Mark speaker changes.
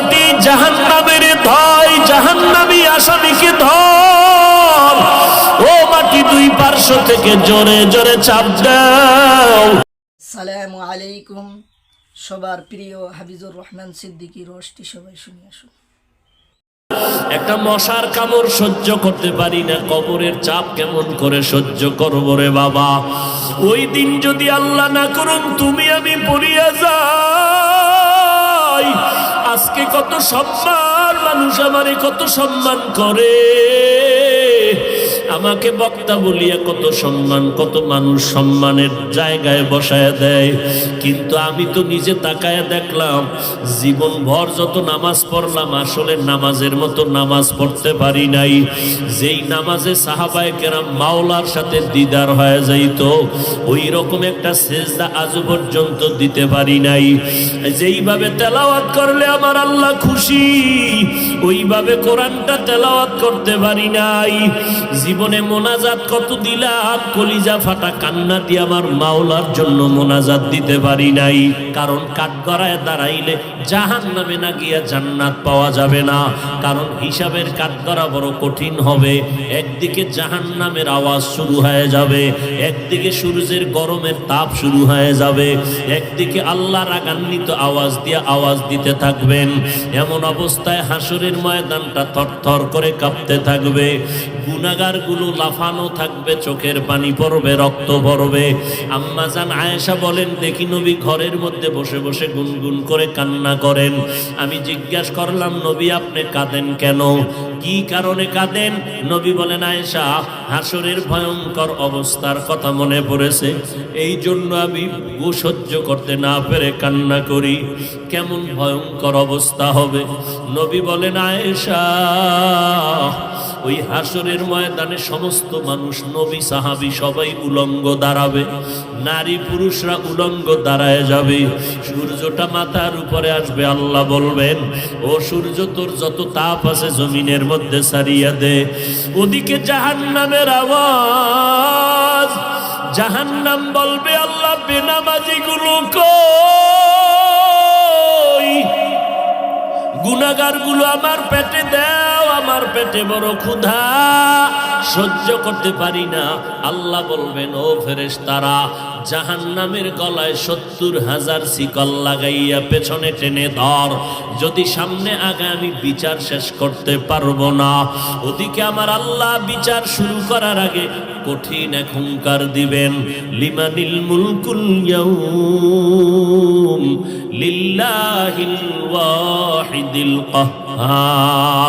Speaker 1: মাটি জাহান্নামের ধয় জাহান্নামী আসামিকে ধর। ও মাটি দুই পার্শ্ব থেকে জোরে জোরে চাপ দাও।
Speaker 2: সালামু আলাইকুম সবার প্রিয় হাফিজুর রহমান সিদ্দিকী রোশটি সবাই শুনে আসুন।
Speaker 1: একটা মশার কামড় সহ্য করতে পারি না কবরের চাপ কেমন করে সহ্য করব রে বাবা? ওই দিন যদি আল্লাহ না করুন তুমি আমি পড়িয়া আজকে কত সম্মান মানুষ আমারে কত সম্মান করে। আমাকে বক্তা বলিয়া কত সম্মান, কত মানুষ সম্মানের জায়গায় বসায় দেয়। কিন্তু আমি তো নিজে তাকায় দেখলাম জীবন ভর যত নামাজ পড়লাম, আসলে নামাজের মতো নামাজ পড়তে পারি নাই। যেই নামাজে সাহাবায় কেরাম মাওলার সাথে দিদার হয়ে যাইত ওই রকম একটা সেজদা আজ পর্যন্ত দিতে পারি নাই। যেইভাবে তেলাওয়াত করলে আমার আল্লাহ খুশি, ওইভাবে কোরআনটা তেলাওয়াত করতে পারি নাই। জীবনে মোনাজাত কত দিলাম? কলিজা ফাটা কান্না দিয়ে আমার মাওলার জন্য মোনাজাত দিতে পারি নাই। কারণ কাঠগড়ায় দাঁড়াইলে জাহান নামে না গিয়া জান্নাত পাওয়া যাবে না। কারণ হিসাবের কাঠগড়া বড় কঠিন হবে। একদিকে জাহান নামের আওয়াজ শুরু হয়ে যাবে। একদিকে সূর্যের গরমের তাপ শুরু হয়ে যাবে। একদিকে আল্লাহ রাগান্বিত আওয়াজ দিয়ে আওয়াজ দিতে থাকবেন। এমন অবস্থায় হাসুরের ময়দানটা থরথর করে কাঁপতে থাকবে। গুনাগার গুলো লাফানো থাকবে, চোখের পানি পড়বে, রক্ত পড়বে আম্মা জান আয়েশা বলেন, দেখি নবী ঘরের মধ্যে বসে বসে গুনগুন করে কান্না করেন। আমি জিজ্ঞাসা করলাম, নবী, আপনি কাঁদেন কেন? কি কারণে কাঁদেন? নবী বলেন, আয়েশা, হাসরের ভয়ঙ্কর অবস্থার কথা মনে পড়েছে। এই জন্য আমি সহ্য করতে না পেরে কান্না করি। কেমন ভয়ঙ্কর অবস্থা হবে? নবী বলেন, আয়েশা, ওই হাসরের ময়দানে সমস্ত মানুষ, নবী, সাহাবি সবাই উলঙ্গ দাঁড়াবে। নারী পুরুষরা উলঙ্গ দাঁড়ায় যাবে। সূর্যটা মাথার উপরে আসবে, আল্লাহ বলবেন, ও সূর্য, তোর যত তাপ আছে জমিনের মধ্যে সারিয়া দে। ওদিকে জাহান্নামের আওয়াজ, জাহান্নাম বলবে, আল্লাহ বেনামাজি গুলো গুনাগারগুলো আমার পেটে দাও, আমার পেটে বড় ক্ষুধা। সহ্য করতে পারি না। আল্লাহ বলবেন, ও ফেরেশ তারা জাহান নামের গলায় সত্তর হাজার শিকল লাগাইয়া পেছনে টেনে ধর। যদি সামনে আগে আমি বিচার শেষ করতে পারব না। ওদিকে আমার আল্লাহ বিচার শুরু করার আগে কঠিন এক হুঙ্কার দিবেন। লিমানিল মুলকুল লিল্লাহিল ওয়াহিদিল কাহ্হার